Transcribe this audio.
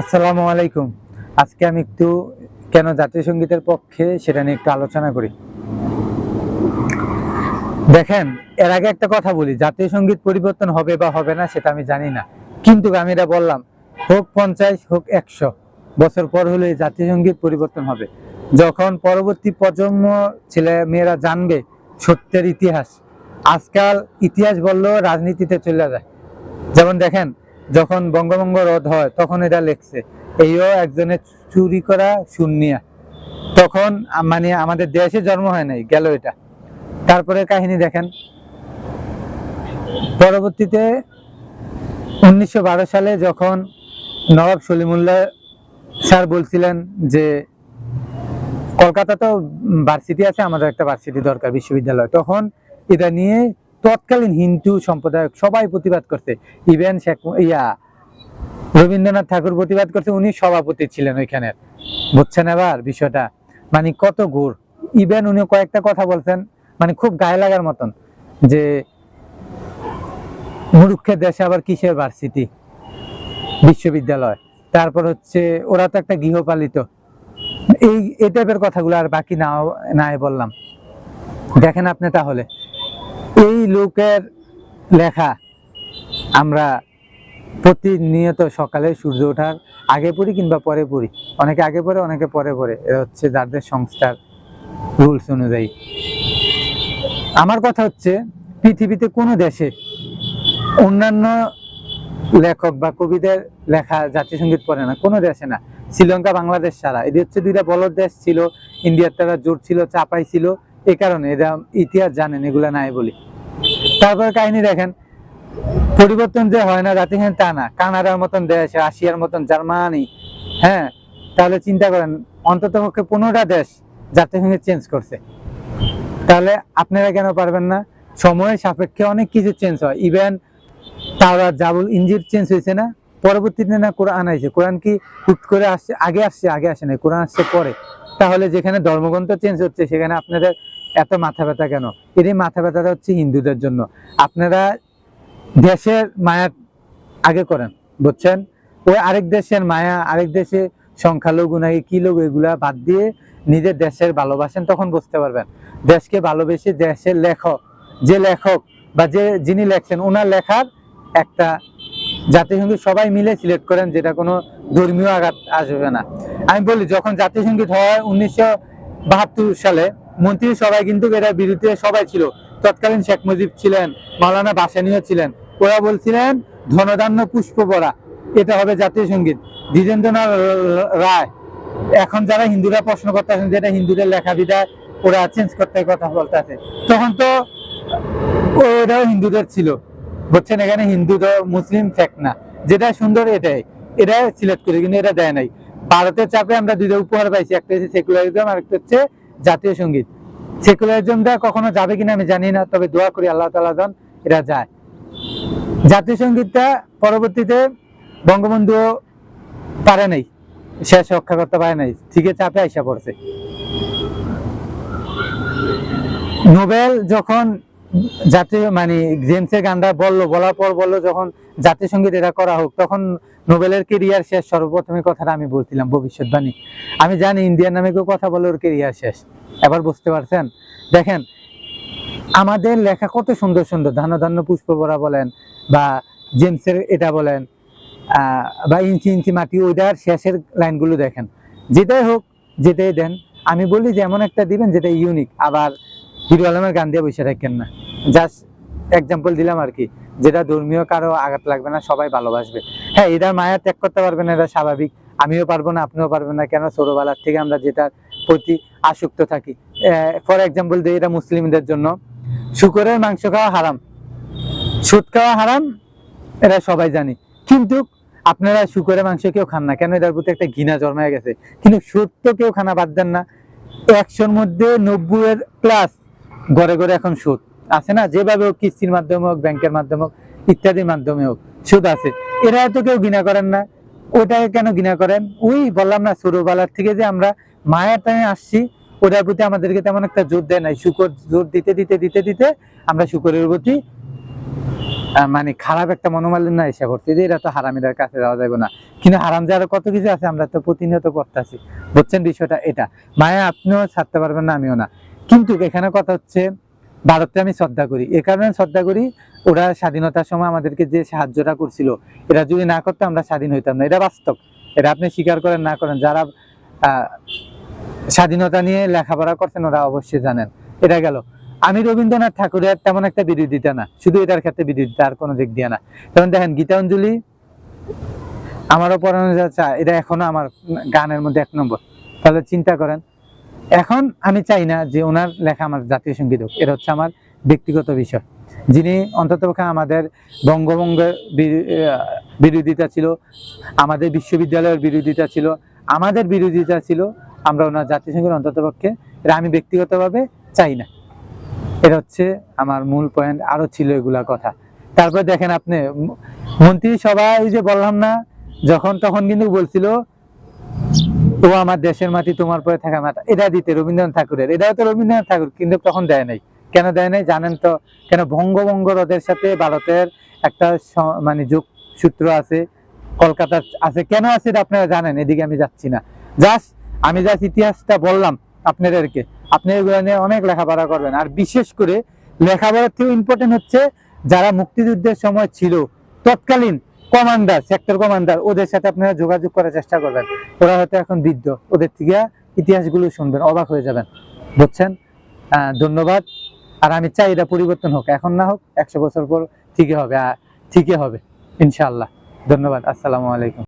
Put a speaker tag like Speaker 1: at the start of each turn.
Speaker 1: আসসালামু আলাইকুম। আজকে আমি একটু কেন জাতীয় সঙ্গীতের পক্ষে সেটা নিয়ে একটু আলোচনা করি। দেখেন, এর আগে একটা কথা বলি, জাতীয় সংগীত পরিবর্তন হবে বা হবে না সেটা আমি জানি না। কিন্তু আমি এটা বললাম, হোক পঞ্চাশ, হোক একশো বছর পর হলে জাতীয় সংগীত পরিবর্তন হবে। যখন পরবর্তী প্রজন্ম ছেলে মেয়েরা জানবে সত্যের ইতিহাস, আজকাল ইতিহাস বললেও রাজনীতিতে চলে যায়। যেমন দেখেন যখন বঙ্গভঙ্গ রোধ হয়, তখন এটা লেখছে। এইও একজনের চুরি করা শূন্যা তখন মানে আমাদের দেশে জন্ম হয় নাই, গেল এটা। তারপরে কাহিনী দেখেন। পরবর্তীতে উনিশশো বারো সালে যখন নবাব সলিমুল্লাহ স্যার বলছিলেন যে, কলকাতা তো ভার্সিটি আছে, আমাদের একটা ভার্সিটি দরকার বিশ্ববিদ্যালয়। তখন এটা নিয়ে তৎকালীন হিন্দু সম্প্রদায় সবাই প্রতিবাদ করছে। ইভেন শেখ ইয়া, রবীন্দ্রনাথ ঠাকুর প্রতিবাদ করছে, উনি সভাপতি ছিলেন ওইখানের বুঝছেন এবার বিষয়টা? মানে কত গুড় ইভেন উনি কয়েকটা কথা বলছেন মানে খুব গায়ে লাগার মতন যে মুরুক্ষের দেশে আবার কিসের ভার্সিটি? বিশ্ববিদ্যালয়। তারপর হচ্ছে ওরা তো একটা গৃহপালিত। এই এই টাইপের কথাগুলো আর বাকি না নাই বললাম। দেখেন আপনি তাহলে। এই লোকের লেখা আমরা প্রতিনিয়ত সকালে সূর্য ওঠার আগে পড়ি কিংবা পরে পড়ি। অনেকে আগে পড়ে, অনেকে পরে পড়ে। এটা হচ্ছে যাদের সংস্থার রুলস অনুযায়ী। আমার কথা হচ্ছে, পৃথিবীতে কোনো দেশে অন্যান্য লেখক বা কবিদের লেখা জাতীয় সংগীত পড়ে না? কোনো দেশে না। শ্রীলঙ্কা, বাংলাদেশ ছাড়া। এদের হচ্ছে দুইটা বলদ দেশ ছিল। ইন্ডিয়ার তারা জোর ছিল, চাপাই ছিল। এই কারণে এরা ইতিহাস জানেন, এগুলা নাই বলি। তারপরে কাহিনী দেখেন। পরিবর্তন যে হয় না জাতি সংগীত তা না। কানাডার মতন দেশ, রাশিয়ার মতন জার্মানি হ্যাঁ? তাহলে চিন্তা করেন অন্তত পক্ষে পনেরোটা দেশ সংগীত চেঞ্জ করছে। তাহলে আপনারা কেন পারবেন না? সময়ের সাপেক্ষে অনেক কিছু চেঞ্জ হয়। ইভেন তারা জাবুল ইঞ্জির চেঞ্জ হয়েছে না? পরবর্তীতে না কোরআন আইছে? কোরআন কি হুট করে আসছে? আগে আসছে? আগে আসে না কোরআন আসছে পরে। তাহলে যেখানে ধর্মগ্রন্থ চেঞ্জ হচ্ছে, সেখানে আপনাদের এত মাথা ব্যথা কেন? এর মাথা ব্যথাটা হচ্ছে হিন্দুদের জন্য। আপনারা দেশের মায়া আগে করেন, বুঝছেন? ওই আরেক দেশের মায়া, আরেক দেশে সংখ্যালঘু নাকি কি লোক, এগুলা বাদ দিয়ে নিজের দেশের ভালোবাসেন, তখন বুঝতে পারবেন। দেশকে ভালোবেসে দেশের লেখক, যে লেখক বা যে যিনি লেখছেন, ওনার লেখার একটা জাতিসংগীত সবাই মিলে সিলেক্ট করেন, যেটা কোনো ধর্মীয় আঘাত আসবে না। আমি বলি, যখন জাতিসংগীত হয় উনিশশো বাহাত্তর সালে মন্ত্রী সবাই কিন্তু এরা বিরুদ্ধে সবাই ছিল। তৎকালীন শেখ মুজিব ছিলেন, মাওলানা বাসানিও ছিলেন। ওরা বলছিলেন, ধনধান্য পুষ্প পরা এটা হবে জাতীয় সংগীত। দ্বিজেন্দ্রনাথ রায়। এখন যারা হিন্দুরা প্রশ্ন করতেছেন যেটা হিন্দুদের লেখা বিদায় ওরা চেঞ্জ করতে কথা বলতেছে তখন তো ওরাও হিন্দুদের ছিল। বুঝছেন এখানে হিন্দু মুসলিম ফেক না। যেটা সুন্দর এটাই। এটা সিলেক্ট করে, কিন্তু এটা দেয় নাই। ভারতের চাপে আমরা দুইটা উপহার পাইছি। একটা হচ্ছে সেকুলারিজম আর একটা হচ্ছে জাতীয় সংগীত। সেকুলারিজমটা কখনো যাবে কিনা আমি জানি না, তবে দোয়া করি আল্লাহ তালা জান এরা যায়। জাতীয় সঙ্গীতটা পরবর্তীতে বঙ্গবন্ধু পারে নাই। শেষ রক্ষা করতে পারে নাই। ঠিক চাপে আইসা পড়ছে। নোবেল যখন জাতীয় মানে জেমসের গানটা বলল, বলার পর বলল যখন জাতীয় সংগীত এটা করা হোক, তখন নোবেলের কেরিয়ার শেষ। সর্বপ্রথমে কথাটা আমি বলছিলাম ভবিষ্যৎবাণী। আমি জানি ইন্ডিয়ার নামে কেউ কথা বলে ওর কেরিয়ার শেষ। এবার বুঝতে পারছেন? দেখেন, আমাদের লেখা কত সুন্দর সুন্দর, ধান্য ধান্য পুষ্প ভরা বলেন বা জেমসের এটা বলেন বা ইঞ্চি ইঞ্চি মাটি ওইটার শেষের লাইনগুলো দেখেন। যেটাই হোক, যেটাই দেন, আমি বলি যে এমন একটা দিবেন যেটা ইউনিক আবার হিরো আলমের গান দিয়ে বসে থাকেন না। জাস্ট এক্সাম্পল দিলাম আর কি, যেটা ধর্মীয় কারও আঘাত লাগবে না, সবাই ভালোবাসবে। হ্যাঁ এটার মায়া ত্যাগ করতে পারবে না, এটা স্বাভাবিক। আমিও পারব না, আপনিও পারবেন না, কেন? ছোটবেলার থেকে আমরা যেটার প্রতি আসক্ত থাকি। ফর এক্সাম্পল দিই এটা মুসলিমদের জন্য। শুকরের মাংস খাওয়া হারাম। সুদ খাওয়া হারাম, এটা সবাই জানি। কিন্তু আপনারা শুকরের মাংস কেউ খান না, কেন? এটার প্রতি একটা ঘৃণা জন্মায় গেছে। কিন্তু সুদ তো কেউ খানা বাদ দেন না। একশোর মধ্যে নব্বই এর প্লাস ঘরে ঘরে এখন সুদ। আছে না? যেভাবে হোক কিস্তির মাধ্যমে হোক ব্যাংকের মাধ্যমে হোক, ইত্যাদির মাধ্যমে হোক, সুদ আছে। এরা তো কেউ ঘৃণা করেন না। ওটাকে কেন ঘৃণা করেন? ওই বললাম না, ছোটবেলার থেকে যে আমরা মায়ের টাইমে আসছি, ওটার প্রতি আমাদেরকে তেমন একটা জোর দেয় নাই। শুকর, জোর দিতে দিতে দিতে দিতে আমরা শুকরের প্রতি মানে খারাপ একটা মনোমালিন্য এসে পড়ছে যে এরা তো হারামিদের কাছে যাওয়া যাবে না। কিন্তু হারাম যারা কত কিছু আছে, আমরা তো প্রতিনিয়ত করতেছি। বুঝছেন বিষয়টা? এটা মায়া আপনিও ছাড়তে পারবেন না, আমিও না। কিন্তু এখানে কথা হচ্ছে, ভারতকে আমি শ্রদ্ধা করি। এ কারণে শ্রদ্ধা করি, ওরা স্বাধীনতার সময় আমাদেরকে যে সাহায্যটা করছিল এরা যদি না করতো আমরা স্বাধীন হইতাম না। এটা বাস্তব। এটা আপনি স্বীকার করেন, না করেন, যারা স্বাধীনতা নিয়ে লেখাপড়া করছেন, ওরা অবশ্যই জানেন। এটা গেল। আমি রবীন্দ্রনাথ ঠাকুরের তেমন একটা বিরোধিতা না। শুধু এটার ক্ষেত্রে বিরোধিতা, আর কোনো দিক দিয়ে না। যেমন দেখেন, গীতাঞ্জলি, আমারও পড়ানো যাচ্ছে এটা এখনও আমার গানের মধ্যে এক নম্বর। তাহলে চিন্তা করেন এখন আমি চাই না যে ওনার লেখা আমার জাতীয় সংগীত হোক, এটা হচ্ছে আমার ব্যক্তিগত বিষয়। যিনি অন্ততপক্ষে আমাদের বঙ্গভঙ্গের বিরোধিতা ছিল, আমাদের বিশ্ববিদ্যালয়ের বিরোধিতা ছিল, আমাদের বিরোধিতা ছিল, আমরা ওনার জাতীয় সংগীত অন্ততপক্ষে এটা আমি ব্যক্তিগতভাবে চাই না। এটা হচ্ছে আমার মূল পয়েন্ট আরও ছিল এগুলা কথা। তারপর দেখেন আপনি, মন্ত্রী সবাই যে বললাম না, যখন তখন কিন্তু বলছিল ও আমার দেশের মাটি তোমার পরে থাকা মাটা এটা দিতে রবীন্দ্রনাথ ঠাকুরের। এটাও তো রবীন্দ্রনাথ ঠাকুর, কিন্তু তখন দেয় নাই। কেন দেয় নাই জানেন তো? কেন বঙ্গবঙ্গ রদের সাথে ভারতের একটা মানে যোগ সূত্র আছে কলকাতার আছে। কেন আছে এটা আপনারা জানেন? এদিকে আমি যাচ্ছি না। জাস্ট আমি জাস্ট ইতিহাসটা বললাম আপনাদেরকে। আপনি এগুলো নিয়ে অনেক লেখাপড়া করবেন। আর বিশেষ করে লেখাপড়ার থেকেও ইম্পর্টেন্ট হচ্ছে যারা মুক্তিযুদ্ধের সময় ছিল। তৎকালীন কমান্ডার সেক্টর কমান্ডার, ওদের সাথে আপনারা যোগাযোগ করার চেষ্টা করবেন। ওরা হয়তো এখন বৃদ্ধ, ওদের থেকে ইতিহাসগুলো শুনবেন, অবাক হয়ে যাবেন। বুঝছেন? ধন্যবাদ। আর আমি চাই এটা পরিবর্তন হোক, এখন না হোক, একশো বছর পর ঠিকই হবে ঠিকই হবে, ইনশাআল্লাহ। ধন্যবাদ, আসসালামু আলাইকুম।